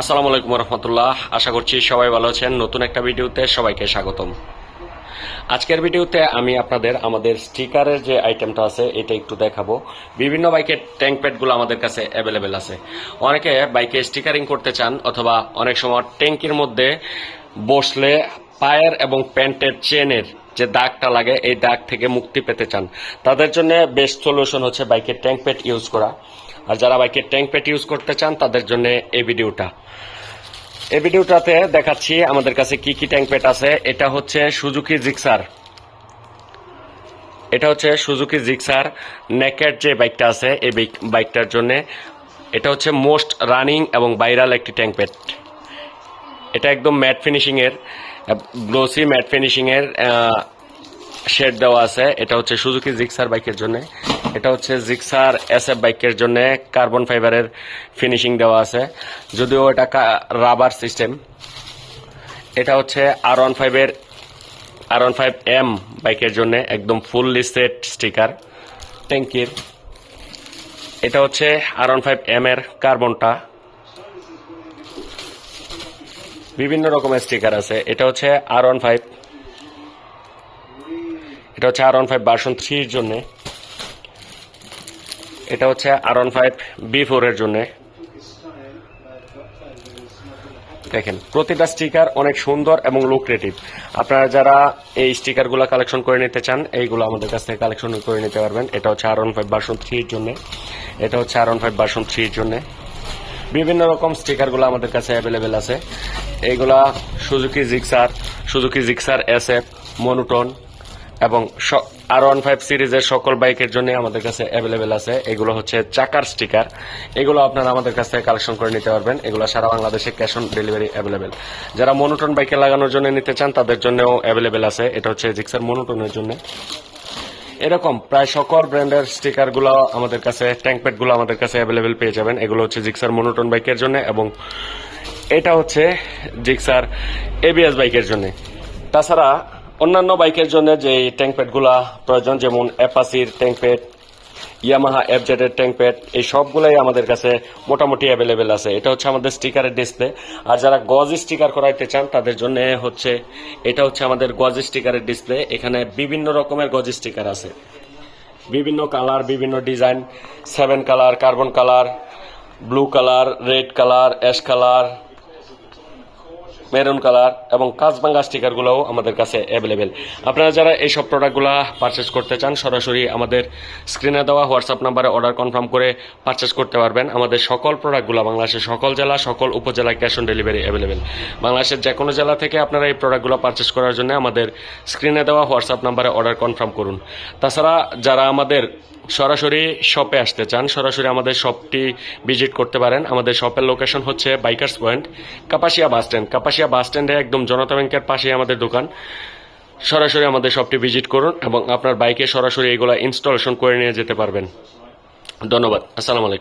আসসালামু আলাইকুম রহমতুল্লাহ আশা করছি সবাই ভালো আছেন। নতুন একটা ভিডিওতে সবাইকে স্বাগতম। আজকের ভিডিওতে আমি আপনাদের আমাদের স্টিকারের যে আইটেমটা আছে, এটা একটু দেখাবো। বিভিন্ন বাইকের ট্যাঙ্ক প্যাডগুলো আমাদের কাছে অ্যাভেলেবেল আছে। অনেকে বাইকে স্টিকারিং করতে চান অথবা অনেক সময় ট্যাঙ্কির মধ্যে বসলে পায়ের এবং প্যান্টের চেনের যে দাগটা লাগে, এই দাগ থেকে মুক্তি পেতে চান। তাদের জন্য বেস্ট সলিউশন হচ্ছে বাইকের ট্যাঙ্ক প্যাড ইউজ করা। আর যারা বাইকের ট্যাঙ্ক প্যাড ইউজ করতে চান, তাদের জন্য এই ভিডিওটা এই ভিডিওটাতে দেখাচ্ছি আমাদের কাছে কি কি ট্যাঙ্ক প্যাড আছে। এটা হচ্ছে সুজুকি জিক্সার এটা হচ্ছে সুজুকি জিক্সার নেকের যে বাইকটা আছে, এই বাইক- বাইকটার জন্য। এটা হচ্ছে মোস্ট রানিং এবং ভাইরাল একটি ট্যাঙ্ক প্যাড এটা একদম ম্যাট ফিনিশিং এর গ্লোসি ম্যাট ফিনিশিং এর শেড দেওয়া আছে। এটা হচ্ছে সুজুকি জিক্সার বাইকের জন্য। এটা হচ্ছে জিক্সার এস এফ বাইকের জন্য কার্বন ফাইবারের ফিনিশিং দেওয়া আছে। যদিও এটা রাবার সিস্টেম এটা হচ্ছে আর ওয়ান ফাইভের আর ওয়ান ফাইভ এম বাইকের জন্য একদম ফুললি সেট স্টিকার ট্যাঙ্কির এটা হচ্ছে আর ওয়ান ফাইভ এম এর কার্বনটা বিভিন্ন রকমের স্টিকার আছে। এটা হচ্ছে আর ওয়ান ফাইভ এটা হচ্ছে আর ওয়ান ফাইভ ভার্সন থ্রির জন্য। এটা হচ্ছে R one five V four এর জন্য। দেখেন, প্রতিটা স্টিকার অনেক সুন্দর এবং লুক্রেটিভ আপনারা যারা এই স্টিকারগুলো কালেকশন করে নিতে চান, এইগুলো আমাদের কাছ থেকে কালেকশন করে নিতে পারবেন। এটা হচ্ছে আর ওয়ান ফাইভ ভার্সন থ্রির জন্য। এটা হচ্ছে আর ওয়ান ফাইভ ভার্সন থ্রির জন্য। বিভিন্ন রকম স্টিকারগুলো আমাদের কাছে অ্যাভেলেবেল আছে। এইগুলা Suzuki Gixxer Suzuki Gixxer S F monotone এবং আর ওয়ান ফাইভ সিরিজের সকল বাইকের জন্য আমাদের কাছে অ্যাভেলেবেল আছে। এগুলো হচ্ছে চাকার স্টিকার এগুলো আপনারা আমাদের কাছ থেকে কালেকশন করে নিতে পারবেন। এগুলো সারা বাংলাদেশে ক্যাশ অন ডেলিভারি অ্যাভেলেবেল যারা মনোটন বাইকে লাগানোর জন্য নিতে চান, তাদের জন্যও অ্যাভেলেবেল আছে। এটা হচ্ছে জিক্সার মনোটনের জন্য। এরকম প্রায় সকল ব্র্যান্ডের স্টিকারগুলো আমাদের কাছে ট্যাঙ্ক প্যাডগুলো আমাদের কাছে অ্যাভেলেবেল পেয়ে যাবেন। এগুলো হচ্ছে জিক্সার মনোটন বাইকের জন্য এবং এটা হচ্ছে জিক্সার এবিএস বাইকের জন্য। তাছাড়া অন্যান্য বাইকের জন্য যে ট্যাঙ্ক প্যাডগুলা প্রয়োজন, যেমন অ্যাপাসির ট্যাঙ্ক প্যাড ইয়ামাহা এফজেড এর ট্যাঙ্ক প্যাড এই সবগুলাই আমাদের কাছে মোটামুটি অ্যাভেলেবেল আছে। এটা হচ্ছে আমাদের স্টিকারের ডিসপ্লে আর যারা গজ স্টিকার করাইতে চান, তাদের জন্য হচ্ছে, এটা হচ্ছে আমাদের গজ স্টিকারের ডিসপ্লে এখানে বিভিন্ন রকমের গজ স্টিকার আছে। বিভিন্ন কালার, বিভিন্ন design. Seven colour carbon colour blue colour red colour ash colour maroon colour এবং কাঁচবাঙ্গা স্টিকারগুলোও আমাদের কাছে অ্যাভেলেবেল আপনারা যারা এইসব প্রোডাক্টগুলো পারচেস করতে চান, সরাসরি আমাদের স্ক্রিনে দেওয়া হোয়াটসঅ্যাপ নাম্বারে অর্ডার কনফার্ম করে পারচেস করতে পারবেন। আমাদের সকল প্রোডাক্টগুলো বাংলাদেশের সকল জেলা, সকল উপজেলায় ক্যাশ অন ডেলিভারি অ্যাভেলেবেল বাংলাদেশের যে কোনো জেলা থেকে আপনারা এই প্রোডাক্টগুলো পারচেস করার জন্য আমাদের স্ক্রিনে দেওয়া হোয়াটসঅ্যাপ নাম্বারে অর্ডার কনফার্ম করুন। তাছাড়া যারা আমাদের সরাসরি শপে আসতে চান, সরাসরি আমাদের শপটি ভিজিট করতে পারেন। আমাদের শপের লোকেশন হচ্ছে bikers point Kapasia bus stand Kapasia bus স্ট্যান্ডে একদম জনতা ব্যাংকের পাশেই আমাদের দোকান। সরাসরি আমাদের শপটি ভিজিট করুন এবং আপনার বাইকে সরাসরি এগুলো ইনস্টলেশন করে নিয়ে যেতে পারবেন। ধন্যবাদ। আসসালামু আলাইকুম।